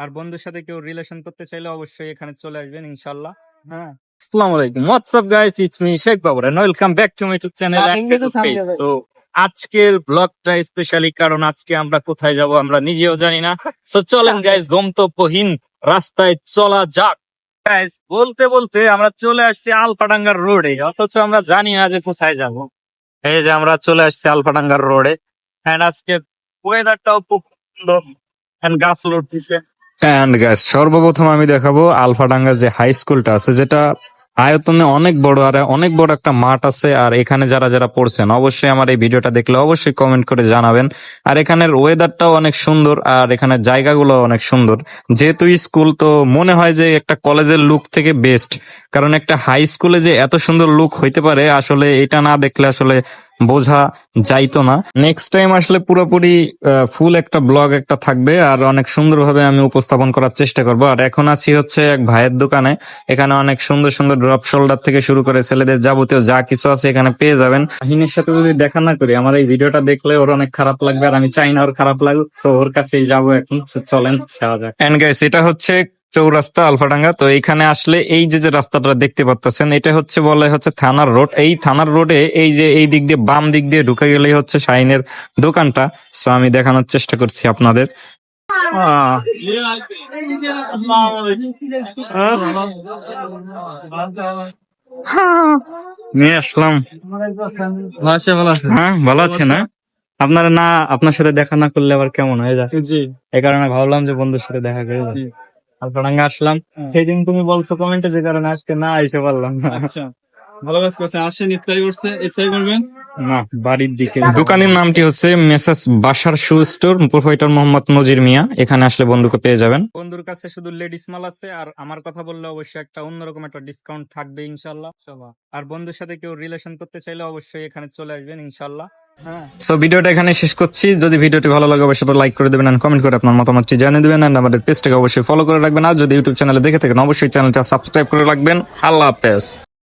আর বন্ধুর সাথে কেউ রিলেশন করতে চাইলে অবশ্যই এখানে চলে আসবেন ইনশাল্লাহ হ্যাঁ? আসসালামু আলাইকুম। What's up guys it's me Sheikh Babar and welcome back to my YouTube channel so আজকের ব্লগটা স্পেশালি কারণ আজকে আমরা কোথায় যাব আমরা নিজেও জানি না। সো চলেন গাইস গন্তব্যহীন রাস্তায় চলা যাক। গাইস বলতে বলতে আমরা চলে আসছি আলফাডাঙ্গার রোডে অথচ আমরা জানি না যে কোথায় যাব। এই যে আমরা চলে আসছি আলফাডাঙ্গার রোডে। এন্ড আজকে ওয়েদারটাও খুব সুন্দর। সর্বপ্রথম আমি দেখাবো আলফাডাঙ্গা যে হাই স্কুলটা আছে, যেটা আয়তনে অনেক বড় আর অনেক বড় একটা মাঠ আছে। আর এখানে যারা যারা পড়ছেন, অবশ্যই আমার এই ভিডিওটা দেখলে অবশ্যই কমেন্ট করে জানাবেন। আর এখানের ওয়েদারটাও অনেক সুন্দর আর এখানে জায়গাগুলো অনেক সুন্দর। যেহেতু স্কুল তো মনে হয় যে একটা কলেজের লুক থেকে বেস্ট কারণ একটা হাই স্কুলে যে এত সুন্দর লুক হইতে পারে, আসলে এটা না দেখলে আসলে বোঝা যাইতো না। নেক্সট টাইম আসলে পুরোপুরি ফুল একটা ব্লগ একটা থাকবে আর অনেক সুন্দরভাবে আমি উপস্থাপন করার চেষ্টা করব। আর এখন আছি হচ্ছে এক ভাইয়ের দোকানে। এখানে অনেক সুন্দর সুন্দর ড্রপ শোল্ডার থেকে শুরু করে ছেলেদের যাবতীয় যা কিছু আছে এখানে পেয়ে যাবেন। আহিনের সাথে যদি দেখা না করি, আমার এই ভিডিওটা দেখলে ওর অনেক খারাপ লাগবে আর আমি চাই না ওর খারাপ লাগুক। সো ওর কাছেই যাব এখন। চলেন, যাওয়া যাক। এন্ড গাইস এটা হচ্ছে চৌরাস্তা আলফাডাঙ্গা। তো এইখানে আসলে এই যে যে রাস্তাটা দেখতে পাচ্ছেন এটা হচ্ছে বলে হচ্ছে থানার রোড। এই থানার রোডে এই যে এই দিক দিয়ে বাম দিক দিয়ে ঢুকে গেলেই হচ্ছে শাইনের দোকানটা। সো আমি দেখানোর চেষ্টা করছি আপনাদের। নিয়ে আসলাম। হ্যাঁ ভালো আছে না? আপনারা না আপনার সাথে দেখা না করলে আবার কেমন হয়ে? যায় এই কারণে ভাবলাম যে বন্ধুর সাথে দেখা করে আসলাম। সেই দিন তুমি বলছো কমেন্টে যে কারণে আজকে না এসে পারলাম না। আচ্ছা। ভালো কাজ করছে আসেন ইফতারি করছে ইফতারি করবেন? না বাড়ির দিকে। দোকানের নামটি হচ্ছে মেসাস বাসার শু স্টোর প্রোভাইডার মোহাম্মদ নজির মিয়া। এখানে আসলে বন্ধুকে পেয়ে যাবেন। বন্ধুর কাছে শুধু লেডিস মাল আছে আর আমার কথা বললে অবশ্যই একটা অন্যরকম একটা ডিসকাউন্ট থাকবে ইনশাল্লাহ। আর বন্ধুর সাথে কেউ রিলেশন করতে চাইলে অবশ্যই এখানে চলে আসবেন ইনশাল্লাহ। হ্যাঁ সো ভিডিওটা এখানে শেষ করছি। যদি ভিডিওটি ভালো লাগে, অবশ্যই লাইক করে দেবেন এন্ড কমেন্ট করে আপনার মতামতটি জানিয়ে দেবেন এন্ড আমাদের পেজটাকে অবশ্যই ফলো করে রাখবেন। আর যদি ইউটিউব চ্যানেলে দেখে থাকেন, অবশ্যই চ্যানেলটা সাবস্ক্রাইব করে রাখবেন। আল্লাহ হাফেজ।